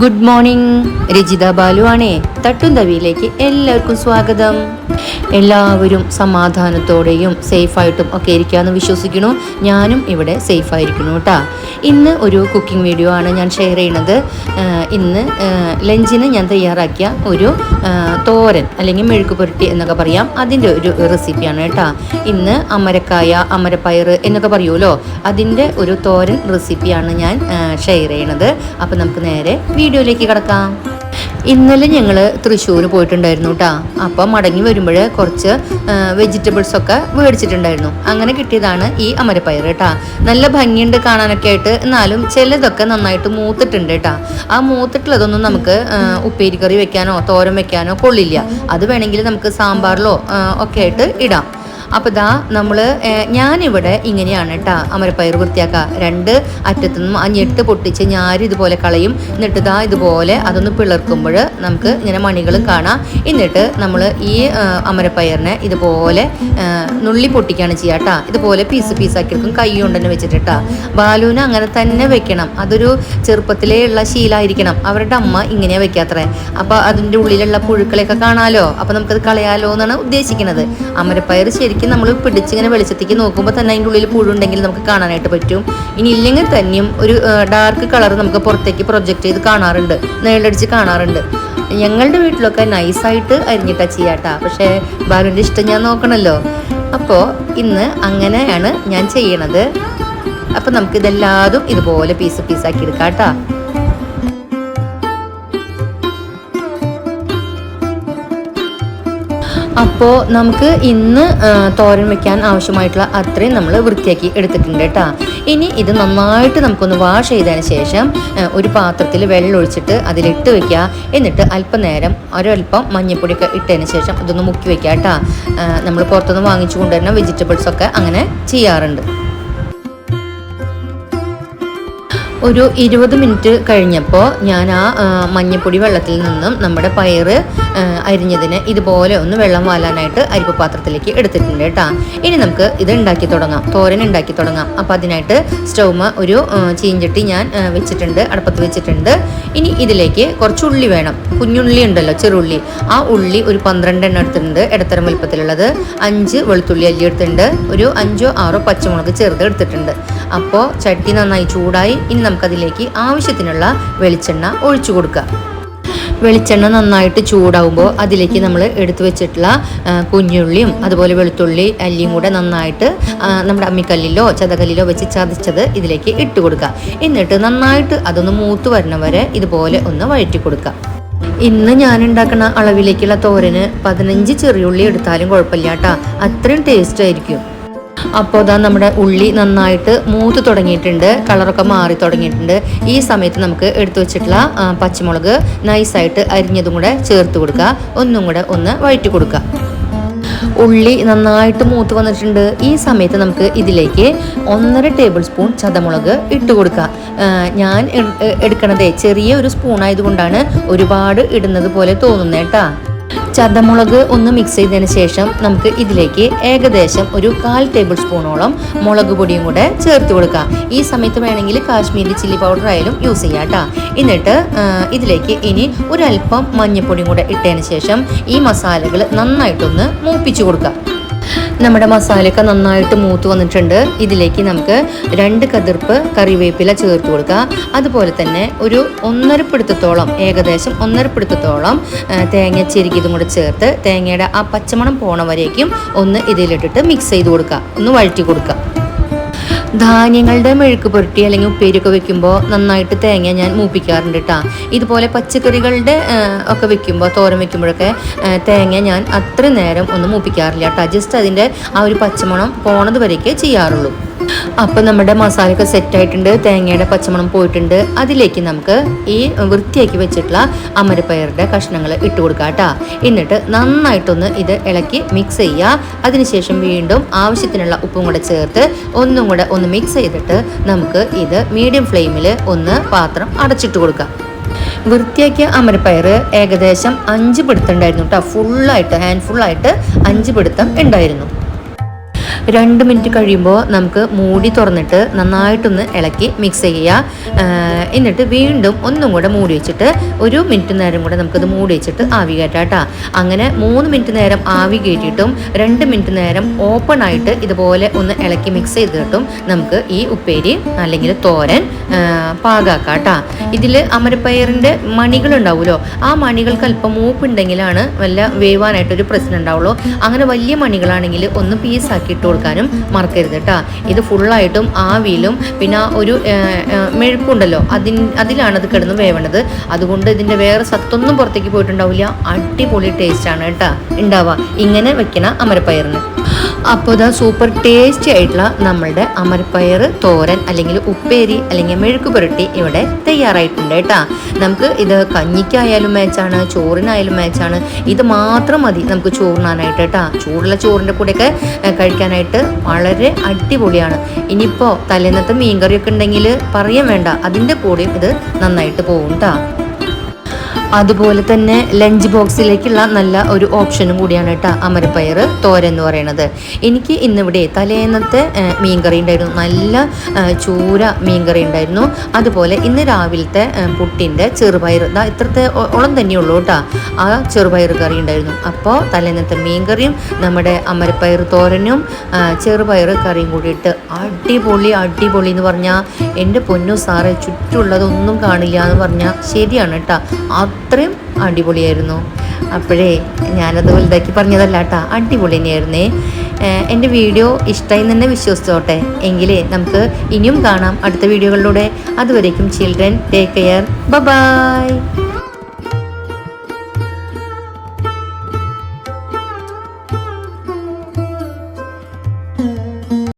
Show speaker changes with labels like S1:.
S1: Good morning Rajitha Balu ആണേ തട്ടും തവിയിലേക്ക് എല്ലാവർക്കും സ്വാഗതം. എല്ലാവരും സമാധാനത്തോടെയും സേഫായിട്ടും ഒക്കെ ഇരിക്കാമെന്ന് വിശ്വസിക്കുന്നു. ഞാനും ഇവിടെ സേഫായിരിക്കുന്നു കേട്ടോ ഇന്ന് ഒരു കുക്കിംഗ് വീഡിയോ ആണ് ഞാൻ ഷെയർ ചെയ്യണത് ഇന്ന് ലഞ്ചിന് ഞാൻ തയ്യാറാക്കിയ ഒരു തോരൻ അല്ലെങ്കിൽ മെഴുക്ക് പുരട്ടി എന്നൊക്കെ പറയാം. അതിന്റെ ഒരു റെസിപ്പിയാണ് കേട്ടോ ഇന്ന് അമരക്കായ അമരപ്പയർ എന്നൊക്കെ പറയുമല്ലോ. അതിന്റെ ഒരു തോരൻ റെസിപ്പിയാണ് ഞാൻ ഷെയർ ചെയ്യണത് അപ്പോൾ നമുക്ക് നേരെ വീഡിയോയിലേക്ക് കിടക്കാം. ഇന്നലെ ഞങ്ങൾ തൃശ്ശൂർ പോയിട്ടുണ്ടായിരുന്നു കേട്ടോ അപ്പം മടങ്ങി വരുമ്പോൾ കുറച്ച് വെജിറ്റബിൾസ് ഒക്കെ മേടിച്ചിട്ടുണ്ടായിരുന്നു. അങ്ങനെ കിട്ടിയതാണ് ഈ അമരപ്പയർ കേട്ടോ നല്ല ഭംഗിയുണ്ട് കാണാനൊക്കെ ആയിട്ട്. എന്നാലും ചിലതൊക്കെ നന്നായിട്ട് മൂത്തിട്ടുണ്ട് കേട്ടോ ആ മൂത്തിട്ടുള്ളതൊന്നും നമുക്ക് ഉപ്പേരിക്കറി വെക്കാനോ തോരൻ വെക്കാനോ കൊള്ളില്ല. അത് വേണമെങ്കിൽ നമുക്ക് സാമ്പാറിലോ ഒക്കെ ആയിട്ട് ഇടാം. അപ്പോൾ ഇതാ നമ്മൾ ഞാനിവിടെ ഇങ്ങനെയാണ് കേട്ടോ അമരപ്പയർ വൃത്തിയാക്കുക രണ്ട് അറ്റത്തുനിന്നും ആ ഞെട്ട് പൊട്ടിച്ച് ഞാൻ ഇതുപോലെ കളയും. എന്നിട്ട് ഇതാ ഇതുപോലെ അതൊന്ന് പിളർക്കുമ്പോൾ നമുക്ക് ഇങ്ങനെ മണികൾ കാണാം. എന്നിട്ട് നമ്മൾ ഈ അമരപ്പയറിനെ ഇതുപോലെ നുള്ളി പൊട്ടിക്കുകയാണ് ചെയ്യുക കേട്ടോ ഇതുപോലെ പീസ് പീസാക്കി എടുക്കും കൈ കൊണ്ട് തന്നെ വെച്ചിട്ട് കേട്ടോ ബാലുവിന് അങ്ങനെ തന്നെ വെക്കണം. അതൊരു ചെറുപ്പത്തിലേ ഉള്ള ശീലമായിരിക്കണം അവരുടെ അമ്മ ഇങ്ങനെയാണ് വെക്കാത്രേ അപ്പോൾ അതിന്റെ ഉള്ളിലുള്ള പുഴുക്കളെയൊക്കെ കാണാലോ? അപ്പോൾ നമുക്കത് കളയാലോ എന്നാണ് ഉദ്ദേശിക്കുന്നത് അമരപ്പയർ ശരിക്കും നമ്മൾ പിടിച്ചിങ്ങനെ വെളിച്ചത്തേക്ക് നോക്കുമ്പോൾ തന്നെ അതിന്റെ ഉള്ളിൽ പുഴുണ്ടെങ്കിൽ നമുക്ക് കാണാനായിട്ട് പറ്റും. ഇനി ഇല്ലെങ്കിൽ തന്നെയും ഒരു ഡാർക്ക് കളർ നമുക്ക് പുറത്തേക്ക് പ്രൊജക്റ്റ് ചെയ്ത് കാണാറുണ്ട്. നേടടിച്ച് കാണാറുണ്ട്. ഞങ്ങളുടെ വീട്ടിലൊക്കെ നൈസായിട്ട് അരിഞ്ഞിട്ടാ ചെയ്യാട്ടാ. പക്ഷേ ബാലുവിന്റെ ഇഷ്ടം ഞാൻ നോക്കണമല്ലോ അപ്പോൾ ഇന്ന് അങ്ങനെയാണ് ഞാൻ ചെയ്യണത്. അപ്പം നമുക്ക് ഇതെല്ലാതും ഇതുപോലെ പീസ് പീസാക്കി എടുക്കാം കേട്ടോ അപ്പോൾ നമുക്ക് ഇന്ന് തോരൻ വെക്കാൻ ആവശ്യമായിട്ടുള്ള അത്രയും നമ്മൾ വൃത്തിയാക്കി എടുത്തിട്ടുണ്ട് കേട്ടോ. ഇനി ഇത് നന്നായിട്ട് നമുക്കൊന്ന് വാഷ് ചെയ്തതിന് ശേഷം ഒരു പാത്രത്തിൽ വെള്ളം ഒഴിച്ചിട്ട് അതിലിട്ട് വെക്കുക. എന്നിട്ട് അല്പനേരം ഒരൽപ്പം മഞ്ഞൾപ്പൊടിയൊക്കെ ഇട്ടതിന് ശേഷം ഇതൊന്ന് മുക്കി വെക്കുക കേട്ടോ. നമ്മൾ പുറത്തുനിന്ന് വാങ്ങിച്ചു കൊണ്ടുവരുന്ന വെജിറ്റബിൾസ് ഒക്കെ അങ്ങനെ ചെയ്യാറുണ്ട്. ഒരു ഇരുപത് മിനിറ്റ് കഴിഞ്ഞപ്പോൾ ഞാൻ ആ മഞ്ഞപ്പൊടി വെള്ളത്തിൽ നിന്നും നമ്മുടെ പയറ് അരിഞ്ഞതിന് ഇതുപോലെ ഒന്ന് വെള്ളം വാലാനായിട്ട് അരിപ്പ് പാത്രത്തിലേക്ക് എടുത്തിട്ടുണ്ട് കേട്ടോ. ഇനി നമുക്ക് ഇത് ഉണ്ടാക്കി തുടങ്ങാം. തോരൻ ഉണ്ടാക്കി തുടങ്ങാം. അപ്പോൾ അതിനായിട്ട് സ്റ്റൗമ ഒരു ചീഞ്ചട്ടി ഞാൻ വെച്ചിട്ടുണ്ട് അടുപ്പത്ത് വെച്ചിട്ടുണ്ട്. ഇനി ഇതിലേക്ക് കുറച്ച് ഉള്ളി വേണം. കുഞ്ഞുള്ളി ഉണ്ടല്ലോ ചെറുള്ളി. ആ ഉള്ളി ഒരു പന്ത്രണ്ട് എണ്ണം എടുത്തിട്ടുണ്ട്. ഇടത്തരം വലുപ്പത്തിലുള്ളത്. അഞ്ച് വെളുത്തുള്ളി അല്ലി എടുത്തിട്ടുണ്ട്. ഒരു അഞ്ചോ ആറോ പച്ചമുളക് ചെറുത് എടുത്തിട്ടുണ്ട്. അപ്പോൾ ചട്ടി നന്നായി ചൂടായി ഇനി നമുക്കതിലേക്ക് ആവശ്യത്തിനുള്ള വെളിച്ചെണ്ണ ഒഴിച്ചു കൊടുക്കുക. വെളിച്ചെണ്ണ നന്നായിട്ട് ചൂടാവുമ്പോൾ അതിലേക്ക് നമ്മൾ എടുത്തു വെച്ചിട്ടുള്ള കുഞ്ഞുള്ളിയും അതുപോലെ വെളുത്തുള്ളി അല്ലിയും കൂടെ നന്നായിട്ട് നമ്മുടെ അമ്മിക്കല്ലിലോ ചതകല്ലിലോ വെച്ച് ചതച്ചത് ഇതിലേക്ക് ഇട്ട് കൊടുക്കുക. എന്നിട്ട് നന്നായിട്ട് അതൊന്ന് മൂത്ത് വരണ വരെ ഇതുപോലെ ഒന്ന് വഴറ്റി കൊടുക്കുക. ഇന്ന് ഞാൻ ഉണ്ടാക്കുന്ന അളവിലേക്കുള്ള തോരന് പതിനഞ്ച് ചെറിയുള്ളി എടുത്താലും കുഴപ്പമില്ല കേട്ടോ. അത്രയും ടേസ്റ്റ് ആയിരിക്കും. അപ്പോൾ ഇതാ നമ്മുടെ ഉള്ളി നന്നായിട്ട് മൂത്ത് തുടങ്ങിയിട്ടുണ്ട് കളറൊക്കെ മാറി തുടങ്ങിയിട്ടുണ്ട്. ഈ സമയത്ത് നമുക്ക് എടുത്തു വെച്ചിട്ടുള്ള പച്ചമുളക് നൈസായിട്ട് അരിഞ്ഞതും കൂടെ ചേർത്ത് കൊടുക്കുക. ഒന്നും കൂടെ ഒന്ന് വഴറ്റി കൊടുക്കുക. ഉള്ളി നന്നായിട്ട് മൂത്ത് വന്നിട്ടുണ്ട്. ഈ സമയത്ത് നമുക്ക് ഇതിലേക്ക് ഒന്നര ടേബിൾ സ്പൂൺ ചതമുളക് ഇട്ട് കൊടുക്കുക. ഞാൻ എടുക്കണതേ ചെറിയ ഒരു സ്പൂൺ ആയതുകൊണ്ടാണ് ഒരുപാട് ഇടുന്നത് പോലെ തോന്നുന്നത് കേട്ടാ ചതമുളക് ഒന്ന് മിക്സ് ചെയ്തതിന് ശേഷം നമുക്ക് ഇതിലേക്ക് ഏകദേശം ഒരു കാൽ ടേബിൾ സ്പൂണോളം മുളക് പൊടിയും കൂടെ ചേർത്ത് കൊടുക്കാം. ഈ സമയത്ത് വേണമെങ്കിൽ കാശ്മീരി ചില്ലി പൗഡർ ആയാലും യൂസ് ചെയ്യാം കേട്ടോ എന്നിട്ട് ഇതിലേക്ക് ഇനി ഒരല്പം മഞ്ഞൾപ്പൊടിയും കൂടെ ഇട്ടതിന് ശേഷം ഈ മസാലകൾ നന്നായിട്ടൊന്ന് മൂപ്പിച്ചു കൊടുക്കാം. നമ്മുടെ മസാലയൊക്കെ നന്നായിട്ട് മൂത്ത് വന്നിട്ടുണ്ട്. ഇതിലേക്ക് നമുക്ക് രണ്ട് കതിർപ്പ് കറിവേപ്പില ചേർത്ത് കൊടുക്കുക അതുപോലെ തന്നെ ഒരു ഒന്നര പിടുത്തത്തോളം ഏകദേശം ഒന്നര പിടുത്തത്തോളം തേങ്ങ ചെരുകിയതും കൂടെ ചേർത്ത് തേങ്ങയുടെ ആ പച്ചമണം പോണ വരേക്കും ഒന്ന് ഇതിലിട്ടിട്ട് മിക്സ് ചെയ്ത് കൊടുക്കുക ഒന്ന് വഴറ്റി കൊടുക്കുക ധാന്യങ്ങളുടെ മെഴുക്ക് പുരട്ടി അല്ലെങ്കിൽ ഉപ്പേരിയൊക്കെ വെക്കുമ്പോൾ നന്നായിട്ട് തേങ്ങ ഞാൻ മൂപ്പിക്കാറുണ്ട് കേട്ടോ ഇതുപോലെ പച്ചക്കറികളുടെ ഒക്കെ വെക്കുമ്പോൾ തോരൻ വെക്കുമ്പോഴൊക്കെ തേങ്ങ ഞാൻ അത്ര നേരം ഒന്നും മൂപ്പിക്കാറില്ല കേട്ടോ ജസ്റ്റ് അതിന്റെ ആ ഒരു പച്ചമണം പോണത് വരെയൊക്കെ ചെയ്യാറുള്ളൂ. അപ്പം നമ്മുടെ മസാലയൊക്കെ സെറ്റ് ആയിട്ടുണ്ട്. തേങ്ങയുടെ പച്ചമണം പോയിട്ടുണ്ട്. അതിലേക്ക് നമുക്ക് ഈ വൃത്തിയാക്കി വെച്ചിട്ടുള്ള അമരപ്പയറുടെ കഷ്ണങ്ങൾ ഇട്ട് കൊടുക്കാം കേട്ടോ. എന്നിട്ട് നന്നായിട്ടൊന്ന് ഇത് ഇളക്കി മിക്സ് ചെയ്യുക. അതിനുശേഷം വീണ്ടും ആവശ്യത്തിനുള്ള ഉപ്പും കൂടെ ചേർത്ത് ഒന്നും കൂടെ ഒന്ന് മിക്സ് ചെയ്തിട്ട് നമുക്ക് ഇത് മീഡിയം ഫ്ലെയിമിൽ ഒന്ന് പാത്രം അടച്ചിട്ട് കൊടുക്കാം. വൃത്തിയാക്കിയ അമരപ്പയർ ഏകദേശം അഞ്ച് പിടുത്തം ഉണ്ടായിരുന്നു കേട്ടോ. ഫുള്ളായിട്ട് ഹാൻഡ് ഫുള്ളായിട്ട് അഞ്ച് പിടുത്തം ഉണ്ടായിരുന്നു. രണ്ട് മിനിറ്റ് കഴിയുമ്പോൾ നമുക്ക് മൂടി തുറന്നിട്ട് നന്നായിട്ടൊന്ന് ഇളക്കി മിക്സ് ചെയ്യുക. എന്നിട്ട് വീണ്ടും ഒന്നും കൂടെ മൂടി വെച്ചിട്ട് ഒരു മിനിറ്റ് നേരം കൂടെ നമുക്കത് മൂടി വെച്ചിട്ട് ആവി കയറ്റാട്ടാ അങ്ങനെ മൂന്ന് മിനിറ്റ് നേരം ആവി കയറ്റിയിട്ടും രണ്ട് മിനിറ്റ് നേരം ഓപ്പൺ ആയിട്ട് ഇതുപോലെ ഒന്ന് ഇളക്കി മിക്സ് ചെയ്തിട്ടും നമുക്ക് ഈ ഉപ്പേരി അല്ലെങ്കിൽ തോരൻ പാകാക്കാട്ട ഇതിൽ അമരപ്പയറിന്റെ മണികളുണ്ടാവുമല്ലോ ആ മണികൾക്ക് അല്പം മൂപ്പുണ്ടെങ്കിലാണ് വല്ല വേവാനായിട്ടൊരു പ്രശ്നം ഉണ്ടാവുള്ളൂ. അങ്ങനെ വലിയ മണികളാണെങ്കിൽ ഒന്ന് പീസാക്കി ഇട്ട് കൊടുക്കാനും മറക്കരുത് കേട്ടോ. ഇത് ഫുള്ളായിട്ടും ആവിയിലും പിന്നെ ഒരു മെഴുക്കുണ്ടല്ലോ. അതിൻ അതിലാണ് അത് കിടന്ന് വേവണത്. അതുകൊണ്ട് ഇതിന്റെ വേറെ സത്തൊന്നും പുറത്തേക്ക് പോയിട്ടുണ്ടാവില്ല. അടിപൊളി ടേസ്റ്റാണ് കേട്ടോ. ഉണ്ടാവുക ഇങ്ങനെ വെക്കണ അമരപ്പയറിന്. അപ്പോൾ ഇതാ സൂപ്പർ ടേസ്റ്റി ആയിട്ടുള്ള നമ്മളുടെ അമരപ്പയർ തോരൻ അല്ലെങ്കിൽ ഉപ്പേരി അല്ലെങ്കിൽ മെഴുക്ക് പുരട്ടി ഇവിടെ തയ്യാറായിട്ടുണ്ട് കേട്ടോ. നമുക്ക് ഇത് കഞ്ഞിക്കായാലും മാച്ചാണ് ചോറിനായാലും മാച്ചാണ് ഇത് മാത്രം മതി നമുക്ക് ചോറിനാനായിട്ട് കേട്ടാ. ചൂടുള്ള ചോറിന്റെ കൂടെയൊക്കെ കഴിക്കാനായിട്ട് വളരെ അടിപൊളിയാണ്. ഇനിയിപ്പോൾ തലേന്നത്തെ മീൻകറിയൊക്കെ ഉണ്ടെങ്കിൽ പറയാൻ വേണ്ട അതിന്റെ കൂടെയും ഇത് നന്നായിട്ട് പോകും കേട്ടോ അതുപോലെ തന്നെ ലഞ്ച് ബോക്സിലേക്കുള്ള നല്ല ഒരു ഓപ്ഷനും കൂടിയാണ് കേട്ടോ അമരപ്പയർ തോരൻ എന്ന് പറയുന്നത്. എനിക്ക് ഇന്നിവിടെ തലേന്നത്തെ മീൻകറി ഉണ്ടായിരുന്നു. നല്ല ചൂര മീൻകറി ഉണ്ടായിരുന്നു. അതുപോലെ ഇന്ന് രാവിലത്തെ പുട്ടിന്റെ ചെറുപയർ ഇതാ ഇത്രത്തെ ഓളം തന്നെയുള്ളൂ കേട്ടോ ആ ചെറുപയർ കറി ഉണ്ടായിരുന്നു. അപ്പോൾ തലേന്നത്തെ മീൻകറിയും നമ്മുടെ അമരപ്പയർ തോരനും ചെറുപയർ കറിയും കൂടിയിട്ട് അടിപൊളി അടിപൊളി എന്ന് പറഞ്ഞാൽ എന്റെ പൊന്നു സാറേ ചുറ്റുള്ളതൊന്നും കാണില്ല എന്ന് പറഞ്ഞാൽ ശരിയാണ് കേട്ടോ. അത്രയും അടിപൊളിയായിരുന്നു. അപ്പോഴേ ഞാനത് വലുതാക്കി പറഞ്ഞതല്ല കേട്ടോ അടിപൊളി തന്നെയായിരുന്നേ. എന്റെ വീഡിയോ ഇഷ്ടമായി തന്നെ വിശ്വസിച്ചോട്ടെ. എങ്കിലേ നമുക്ക് ഇനിയും കാണാം അടുത്ത വീഡിയോകളിലൂടെ. അതുവരേക്കും ചിൽഡ്രൻ ടേക്ക് കെയർ. ബ ബായ്